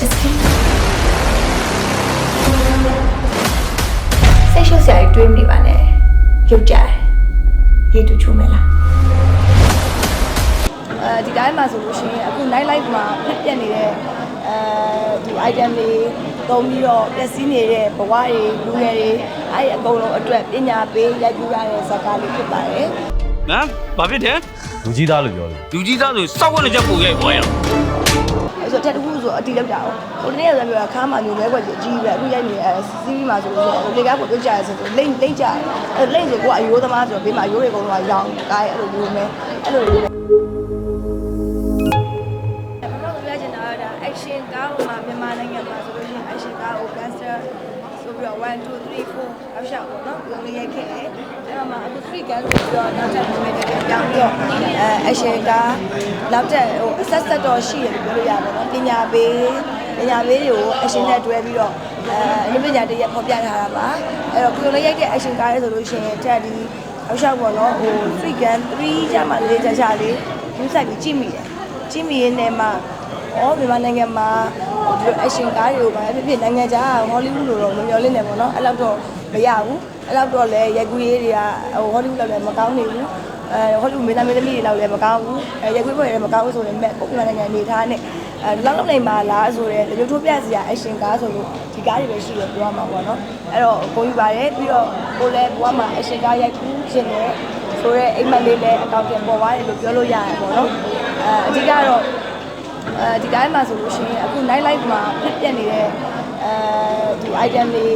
Justine စိတ်ရှုပ်စရာတွေတွေးမနေပါနဲ့ရုပ်ကြတယ်ရေတူချိုးမယ်လားအဲဒီတိုင်းမှာဆိုလို့ရှိရင်အခု night life မှာဖြစ်ပြနေတဲ့အဲဒီ item တွေသုံးပြီးတော့ပျက်စီးနေတဲ့ဘဝတွေလူငယ်တွေအဲဒီအကုန်လုံးအတွက်ပညာပေးရိုက်ကူးရတဲ့ဇာတ်ကားလေးဖြစ်ပါတယ်ဟမ်ဘာဖြစ်တယ်လူကြီးသားလို့ပြောတယ်လူကြီးသားဆိုစောက်ဝင်တဲ့ချက်ပုံရိုက်ပေါ်ရအောင်အဲ ဆိုတက်တခုဆိုအတီလောက်တာဟိုတနေ့ကလည်းပြောခါမှညိုမဲကွက်ကြီးအကြီးပဲအခုရိုက်နေတဲ့စီးရီးမှာဆိုလို့ဆိုလေကားကိုပြုတ်ကြရဆိုတော့လိမ့်လိမ့်ကြတယ်အဲလိမ့်ဆိုကိုကအယိုးသမားဆိုတော့ဘေးမှာအယိုးတွေအကုန်လုံးကရောင်းကားရဲ့အဲ့လိုမျိုးမဲအဲ့လိုမျိုးကျွန်တော်ပြောချင်တာက action ကားမှာမြန်မာနိုင်ငံမှာဆိုလို့ရှိရင် action ကားကို gangster ဆို ပြီးတော့1 2 3 4အောက်ရှောက်ပေါ့နော်ဘယ်လိုရိုက်ခဲ့လဲအဲ့တော့မှအခု3 gun ဆိုပြီးတော့နောက်ထပ် movie တွေပြောင်းပြီးတော့အဲ action ကားနောက်ထပ်ဟိုအဆက်ဆက်တော့ရှိတယ်လို့ပြောလို့ရပါတော့ပညာပေးပညာပေးတွေကို action နဲ့တွဲပြီးတော့အဲလူပညာတရက်ဖော်ပြထားတာပါအဲ့တော့ကိုယ်လည်းရိုက်တဲ့ action ကားလေးဆိုလို့ရှိရင်တက်ဒီအောက်ရှောက်ပေါ့နော်ဟို3 gun 3ကျမှလေးချာချာလေးယူဆိုင်ပြီးကြည့်မိတယ်ကြည့်မိရင်းနဲ့မှဩမြန်မာနိုင်ငံမှာဟို ဒီ action ကားတွေကိုပါဖြစ်ဖြစ်နိုင်ငံခြားဟောလိဝုဒ်လိုတော့မမျှော်လင့်နေပေါ့နော်အဲ့လောက်တော့မရဘူးအဲ့လောက်တော့လည်းရိုက်ကူးရေးတွေကဟိုဟောလိဝုဒ်လောက်လည်းမကောင်းနေဘူးအဲဟောလိဝုဒ်မင်းသားမင်းသမီးတွေလောက်လည်းမကောင်းဘူးအဲရိုက်ကူးပွဲတွေလည်းမကောင်းဘူးဆိုရင်မဲ့ကိုမြန်မာနိုင်ငံအနေထားနဲ့အဲလောက်လောက်နိုင်ပါလားဆိုတော့လူထိုးပြစရာ action ကားဆိုလို့ဒီကားတွေပဲရှိတယ်ပြောရမှာပေါ့နော်အဲ့တော့ကိုယူပါတယ်ပြီးတော့ကိုလည်းဘဝမှာ action ကားရိုက်ကူးခြင်းနဲ့ဆိုတော့အိမ်မက်လေးလည်းအကောင့်ပြန်ပေါ်သွားတယ်လို့ပြောလို့ရတယ်ပေါ့နော်အဲအဓိကတော့ အဲဒီတိုင်းမှာဆိုလို့ရှိရင်အခု night life မှာဖြစ်ပြနေတဲ့အဲဒီ item တွေ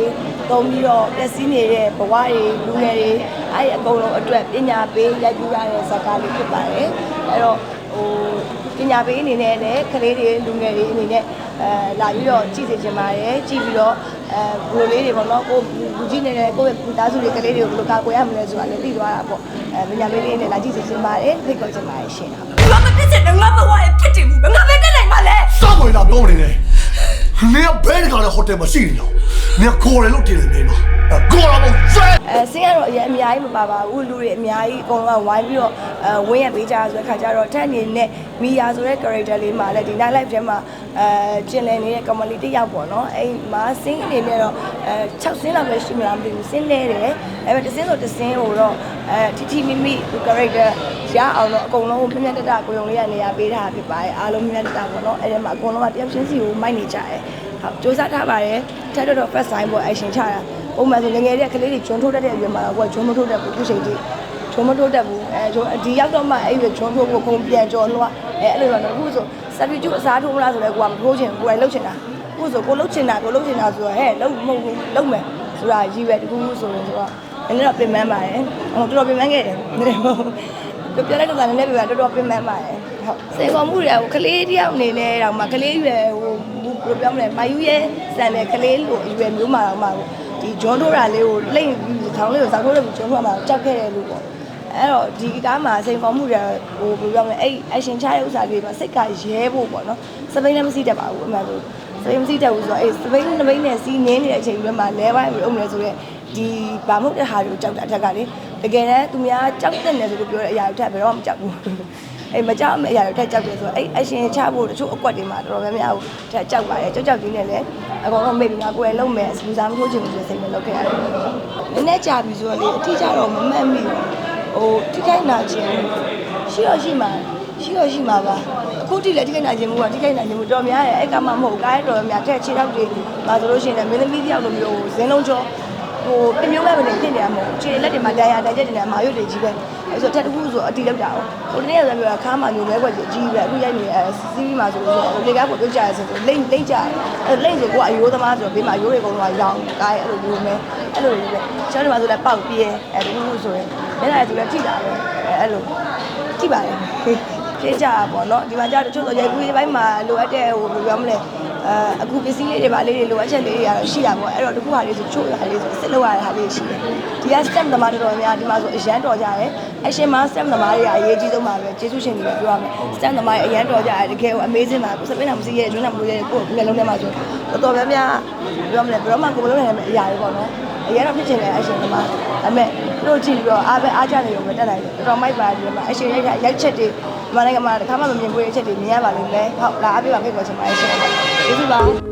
သုံးပြီးတော့ပျက်စီးနေတဲ့ဘဝတွေလူငယ်တွေအဲဒီအကုန်လုံးအတွက်ပညာပေးရိုက်ကူးရတဲ့ဇာတ်ကားလေးဖြစ်ပါတယ်အဲတော့ဟိုပညာပေးအနေနဲ့လည်းကလေးတွေလူငယ်တွေအနေနဲ့အဲလာပြီးတော့ကြည့်စေချင်ပါတယ်ကြည့်ပြီးတော့အဲဘယ်လိုလေးတွေပေါ့နော်ကိုလူကြီးနေတဲ့ကိုယ့်ရဲ့သားစုတွေကလေးတွေကိုဘယ်လိုကာကွယ်ရမလဲဆိုတာလည်းသိသွားတာပေါ့အဲပညာပေးလေးနဲ့လာကြည့်စေချင်ပါတယ်ဖိတ်ခေါ်ချင်ပါတယ်ရှင်ဟုတ်ငါမဖြစ်ချင်တော့ငါဘဝရဲ့ ကဘဲတကားတဲ့ဟိုတယ်မှာရှိနေတော့။နေခေါ်တယ်လို့ထင်တယ်နေမှာ။ခေါ်လာမို့ဇက်အဲစင်းကတော့အရင်အများကြီးမပါပါဘူးလူတွေအများကြီးအကုန်လုံးကဝိုင်းပြီးတော့အဲဝင်းရပေးကြဆိုတဲ့ခါကျတော့ထက်အနေနဲ့မီယာဆိုတဲ့ character လေးမှာလည်းဒီ night life ထဲမှာအဲကျင်လည်နေတဲ့ comedy တစ်ယောက်ပေါ့နော်အဲ့မှာစင်းအနေနဲ့တော့အဲ6စင်းလောက်ပဲရှိမလားမသိဘူးစင်းလဲတယ်အဲ့မဲ့တစ်စင်းဆိုတစ်စင်းကိုတော့အဲတီတီမိမိ character ရအောင်တော့အကုန်လုံးမြတ်မြတ်တတကိုယုံလေးရနေရာပေးထားတာဖြစ်ပါတယ်အားလုံးမြတ်မြတ်တတပေါ့နော်အဲ့ဒီမှာအကုန်လုံးကတယောက်ချင်းစီကိုမိုက်နေကြတယ် ဟုတ်စူးစမ်းထားပါတယ်ထက်တော့တော့ first sign ပေါ့ action ချတာပုံမှန်ဆိုငယ်ငယ်တဲ့ကလေးတွေဂျွန်းထိုးတတ်တဲ့အရွယ်မှာတော့ဂျွန်းမထိုးတတ်ဘူးခုချိန်ထိဂျွန်းမထိုးတတ်ဘူးအဲဂျွန်းဒီရောက်တော့မှအဲ့ရွယ်ဂျွန်းထိုးဖို့ခုံပြန်ကြော်လွှားအဲအဲ့လိုတော့အခုဆိုစပီကျူအစားထိုးမလားဆိုလဲကိုကမထိုးချင်ကိုယ်တိုင်လှုပ်ချင်တာအခုဆိုကိုလှုပ်ချင်တာကိုလှုပ်ချင်တာဆိုတော့ဟဲ့လှုပ်မဟုတ်ဘူးလှုပ်မယ်ဆိုတာရည်ရွယ်တခုခုဆိုရင်ဆိုတော့နည်းနည်းတော့ပြင်ပန်းပါတယ်ဟိုတော်တော်ပြင်ပန်းခဲ့တယ်နည်းနည်းဟုတ်ပြောလိုက်တော့လည်းနည်းနည်းပြတော်တော်ပြင်ပန်းပါတယ်ဟုတ်စေခေါ်မှုတွေကဟိုကလေးတယောက်အနေနဲ့တော့မှကလေးရွယ်ဟို ဘယ်လိုပြောမလဲမယူရဲစံတဲ့ကလေးလိုအရွယ်မျိုးမှာတော့မှဒီဂျွန်းထိုးတာလေးကိုလိမ့်ပြီးခေါင်းလေးကိုစောက်ထိုးတယ်ဂျွန်းထိုးမှာကြောက်ခဲ့တယ်လို့ပေါ့အဲ့တော့ဒီကားမှာစိန်ခေါ်မှုတွေဟိုဘယ်လိုပြောမလဲအဲ့ action ချတဲ့ဥစ္စာလေးမှာစိတ်ကရဲဖို့ပေါ့နော်စပိန်လည်းမစီးတတ်ပါဘူးအမှန်ဆိုစပိန်မစီးတတ်ဘူးဆိုတော့အဲ့စပိန်နှစ်ပိန်နဲ့စီးငင်းနေတဲ့အချိန်တွေမှာလဲပိုင်းပြီးအုံလဲဆိုတော့ဒီဗာမဟုတ်တဲ့ဟာတွေကိုကြောက်တာအထက်ကလေတကယ်တမ်းသူများကြောက်တဲ့နယ်ဆိုလို့ပြောတဲ့အရာတွေထက်ဘယ်တော့မှမကြောက်ဘူး အဲ့မကြောက်မယ့်အရာတွေထက်ကြောက်တယ်ဆိုတော့အဲ့ action ချဖို့တချို့အကွက်တွေမှာတော်တော်များများထက်ကြောက်ပါတယ်ကြောက်ကြောက်ကြီးနဲ့လည်းအကောင်လုံးမိတ်ပြီးငါကိုယ်လုံးမယ်စပူစားမထိုးချင်ဘူးဆိုစိတ်နဲ့လုပ်ခဲ့ရတယ်နည်းနည်းကြာပြီဆိုတော့လေအထီးကြတော့မမှတ်မိဘူးဟိုထိခိုက်နာခြင်းရှိတော့ရှိမှာရှိတော့ရှိမှာပါအခုထိလည်းထိခိုက်နာခြင်းမို့ကထိခိုက်နာခြင်းမို့တော်များတယ်အဲ့ကမှမဟုတ်ကားတော်တော်များတဲ့ခြေထောက်တွေမှာဆိုလို့ရှိရင်လည်းမင်းသမီးတယောက်လိုမျိုးဇင်းလုံးကျော် ဟိုပြမျိုးပဲမနေဖြစ်နေရမှာခြေလက်တွေမှာတရားတန်ချက်တွေနဲ့မာရွတ်တွေကြီးပဲအဲ့ဆိုတက်တခုဆိုအတီလောက်တာဟိုတနေ့ကလည်းပြောခါမှညိုမဲကွက်ကြီးအကြီးပဲအခုရိုက်နေအဲစီးပြီးမှဆိုလို့လေကားကိုပြုတ်ကြရဆိုလိမ့်လိမ့်ကြတယ်အဲ့လိမ့်ဆိုကိုကအယိုးသမားဆိုဘေးမှာယိုးတွေအကုန်လုံးရောင်းကားရဲ့အဲ့လိုမျိုးမဲအဲ့လိုမျိုးပဲကျွန်တော်တို့ဆိုလည်းပေါက်ပြဲအဲ့ဒီလိုဆိုရင်မျက်နှာဆိုလည်းထိတာပဲအဲ့လိုထိပါတယ်ဖြေးကြတာပေါ့နော်ဒီမှာကြာတချို့ဆိုရိုက်ကူးရေးပိုင်းမှာလိုအပ်တဲ့ဟိုဘယ်လိုပြောမလဲ အဲအခုပစ္စည်းလေးတွေပါလေးတွေလိုအပ်ချက်လေးတွေကတော့ရှိတာပေါ့အဲ့တော့တခုဟာလေးဆိုချို့ဟာလေးဆိုစစ်လို့ရတဲ့ဟာလေးရှိတယ်ဒီက step သမားတော်တော်များဒီမှာဆိုအရန်တော်ကြတယ် action မှာ step သမားတွေကအရေးကြီးဆုံးပါပဲကျေးဇူးရှင်တွေပဲပြောရမယ် step သမားတွေအရန်တော်ကြတယ်တကယ်ကို amazing ပါကိုစပင်းနာမစီရဲ့ကျွန်းနာမလို့ရဲ့ကိုယ်လုံးထဲမှာဆိုတော်တော်များများပြောမလဲဘယ်တော့မှကိုယ်မလုံးနိုင်တဲ့အရာတွေပေါ့နော်အရင်တော့ဖြစ်ချင်တယ် action သမားဒါပေမဲ့တို့ကြည့်ပြီးတော့အားပဲအားကြနေရုံပဲတက်နိုင်တယ်တော်တော်မိုက်ပါဒီမှာ action ရိုက်ရိုက်ချက်တွေဒီမှာနိုင်ငံမှာတစ်ခါမှမမြင်ဘူးရဲ့ချက်တွေမြင်ရပါလိမ့်မယ်ဟုတ်လာအားပြပါဖိတ်ခေါ်ချင်ပါတယ်ရှင် ကျေးဇူးပါ